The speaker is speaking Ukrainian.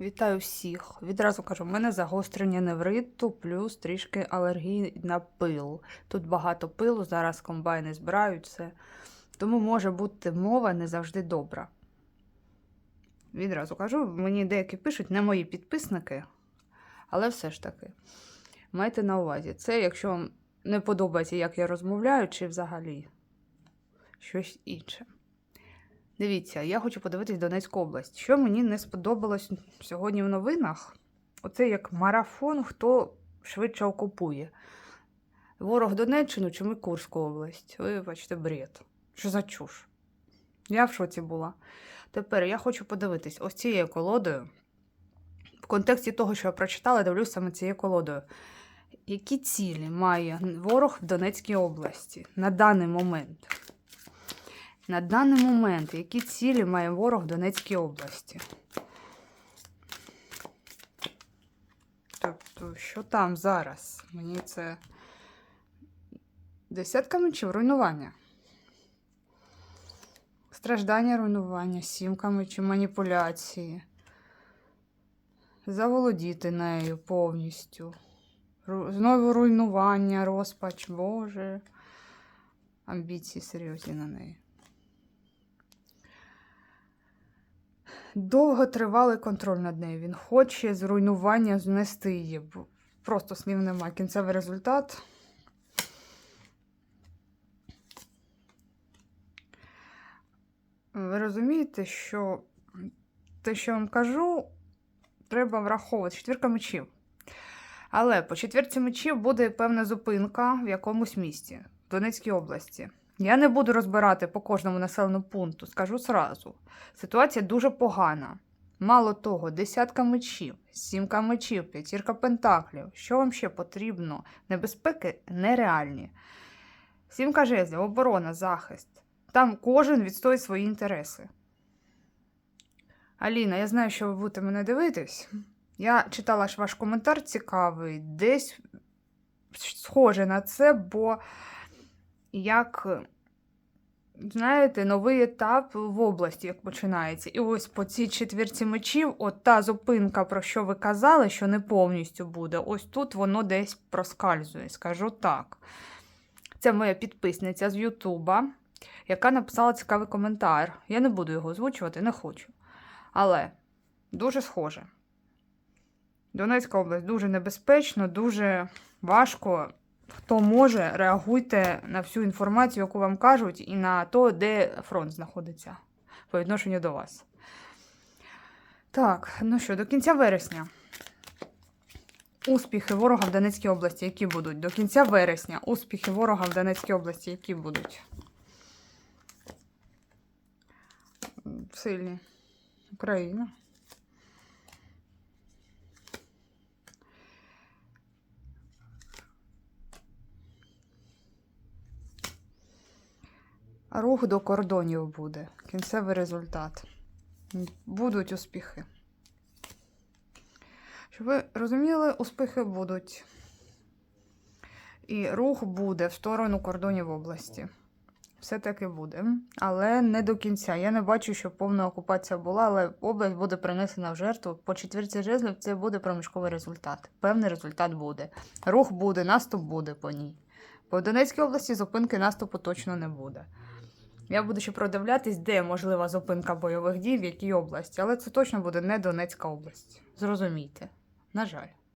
Вітаю всіх. Відразу кажу, в мене загострення невриту, плюс трішки алергії на пил. Тут багато пилу, зараз комбайни збирають все. Тому може бути мова не завжди добра. Відразу кажу, мені деякі пишуть, не мої підписники, але все ж таки. Майте на увазі, це якщо вам не подобається, як я розмовляю, чи взагалі щось інше. Дивіться, я хочу подивитись Донецьку область. Що мені не сподобалось сьогодні в новинах? Оце як марафон, хто швидше окупує. Ворог Донеччину чи ми Курську область. Ви бачите, бред. Що за чуш? Я в шоці була. Тепер я хочу подивитись ось цією колодою. В контексті того, що я прочитала, дивлюсь саме цією колодою. Які цілі має ворог в Донецькій області на даний момент? На даний момент, які цілі має ворог в Донецькій області? Тобто, що там зараз? Мені це десятками чи руйнування? Страждання руйнування, сімками чи маніпуляції. Заволодіти нею повністю. Ру- Знову руйнування, розпач, Боже. Амбіції серйозні на неї. Довготривалий контроль над нею. Він хоче зруйнування знести її. Просто слів нема. Кінцевий результат. Ви розумієте, що те, що вам кажу, треба враховувати. Четвірка мечів. Але по четвірці мечів буде певна зупинка в якомусь місті, в Донецькій області. Я не буду розбирати по кожному населеному пункту, скажу зразу. Ситуація дуже погана. Мало того, десятка мечів, сімка мечів, п'ятірка пентаклів. Що вам ще потрібно? Небезпеки нереальні. Сімка жезлів, оборона, захист. Там кожен відстоїть свої інтереси. Аліна, я знаю, що ви будете мене дивитись. Я читала ваш коментар цікавий, десь схоже на це, бо як, знаєте, новий етап в області, як починається. І ось по цій четвірці мечів, от та зупинка, про що ви казали, що не повністю буде, ось тут воно десь проскальзує, скажу так. Це моя підписниця з Ютуба, яка написала цікавий коментар. Я не буду його озвучувати, не хочу. Але дуже схоже. Донецька область дуже небезпечно, дуже важко. Хто може, реагуйте на всю інформацію, яку вам кажуть, і на то, де фронт знаходиться по відношенню до вас. Так, ну що, до кінця вересня. Успіхи ворога в Донецькій області, які будуть? До кінця вересня успіхи ворога в Донецькій області, які будуть? Сильні. Україна. Рух до кордонів буде. Кінцевий результат. Будуть успіхи. Щоб ви розуміли, успіхи будуть. І рух буде в сторону кордонів області. Все таки буде. Але не до кінця. Я не бачу, що повна окупація була, але область буде принесена в жертву. По четвірці жезлів це буде проміжковий результат. Певний результат буде. Рух буде, наступ буде по ній. По Донецькій області зупинки наступу точно не буде. Я буду ще продивлятись, де можлива зупинка бойових дій, в якій області, але це точно буде не Донецька область. Зрозумійте. На жаль.